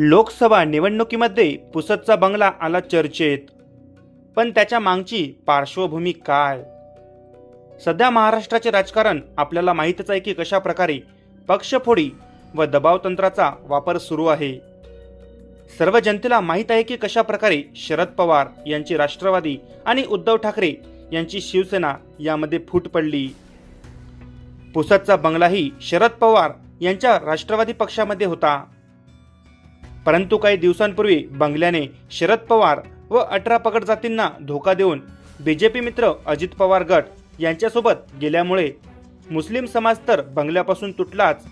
लोकसभा निवडणुकीमध्ये पुसदचा बंगला आला चर्चेत. पण त्याच्या मागची पार्श्वभूमी काय? सध्या महाराष्ट्राचे राजकारण आपल्याला माहीतच आहे की कशा प्रकारे पक्षफोडी व दबावतंत्राचा वापर सुरू आहे. सर्व जनतेला माहीत आहे की कशा प्रकारे शरद पवार यांची राष्ट्रवादी आणि उद्धव ठाकरे यांची शिवसेना यामध्ये फूट पडली. पुसदचा बंगलाही शरद पवार यांच्या राष्ट्रवादी पक्षामध्ये होता. परंतु काही दिवसांपूर्वी बंगल्याने शरद पवार व अठरा पगड जातींना धोका देऊन बी जे पी मित्र अजित पवार गट यांच्यासोबत गेल्यामुळे मुस्लिम समाज तर बंगल्यापासून तुटलाच.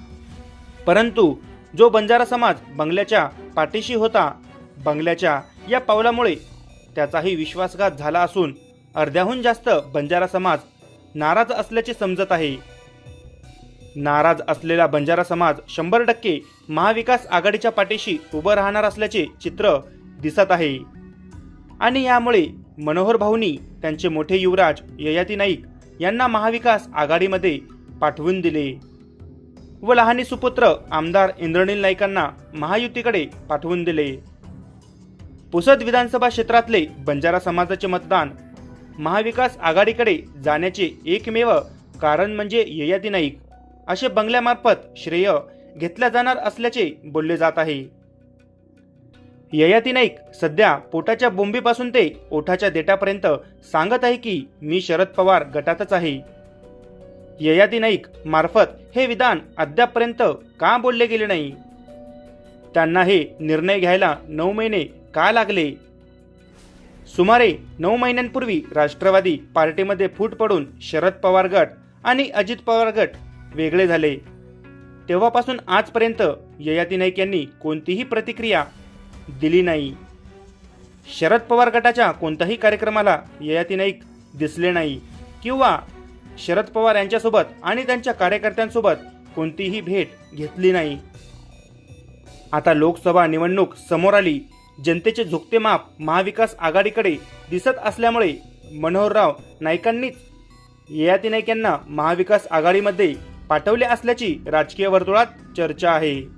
परंतु जो बंजारा समाज बंगल्याच्या पाठीशी होता बंगल्याच्या या पावलामुळे त्याचाही विश्वासघात झाला असून अर्ध्याहून जास्त बंजारा समाज नाराज असल्याचे समजत आहे. नाराज असलेला बंजारा समाज शंभर टक्के महाविकास आघाडीच्या पाठीशी उभं राहणार असल्याचे चित्र दिसत आहे. आणि यामुळे मनोहर भाऊनी त्यांचे मोठे युवराज ययाती नाईक यांना महाविकास आघाडीमध्ये पाठवून दिले. व लहानी सुपुत्र आमदार इंद्रनील नाईकांना महायुतीकडे पाठवून दिले. पुसद विधानसभा क्षेत्रातले बंजारा समाजाचे मतदान महाविकास आघाडीकडे जाण्याचे एकमेव कारण म्हणजे ययाती नाईक. असे बंगल्यामार्फत श्रेय घेतल्या जाणार असल्याचे बोलले जात आहे. ययाती नाईक सध्या पोटाच्या बोंबीपासून ते ओठाच्या देटापर्यंत सांगत आहे की मी शरद पवार गटातच आहे. ययाती नाईक मार्फत हे विधान अद्यापपर्यंत का बोलले गेले नाही? त्यांना हे निर्णय घ्यायला नऊ महिने का लागले? सुमारे नऊ महिन्यांपूर्वी राष्ट्रवादी पार्टीमध्ये फूट पडून शरद पवार गट आणि अजित पवार गट वेगळे झाले. तेव्हापासून आजपर्यंत ययाती नाईक यांनी कोणतीही प्रतिक्रिया दिली नाही. शरद पवार गटाच्या कोणत्याही कार्यक्रमाला ययाती नाईक दिसले नाही किंवा शरद पवार यांच्यासोबत आणि त्यांच्या कार्यकर्त्यांसोबत कोणतीही भेट घेतली नाही. आता लोकसभा निवडणूक समोर आली. जनतेचे झुकते माप महाविकास आघाडीकडे दिसत असल्यामुळे मनोहरराव नाईकांनीच ययाती नाईक यांना महाविकास आघाडीमध्ये पाठवले असल्याची राजकीय वर्तुळात चर्चा आहे.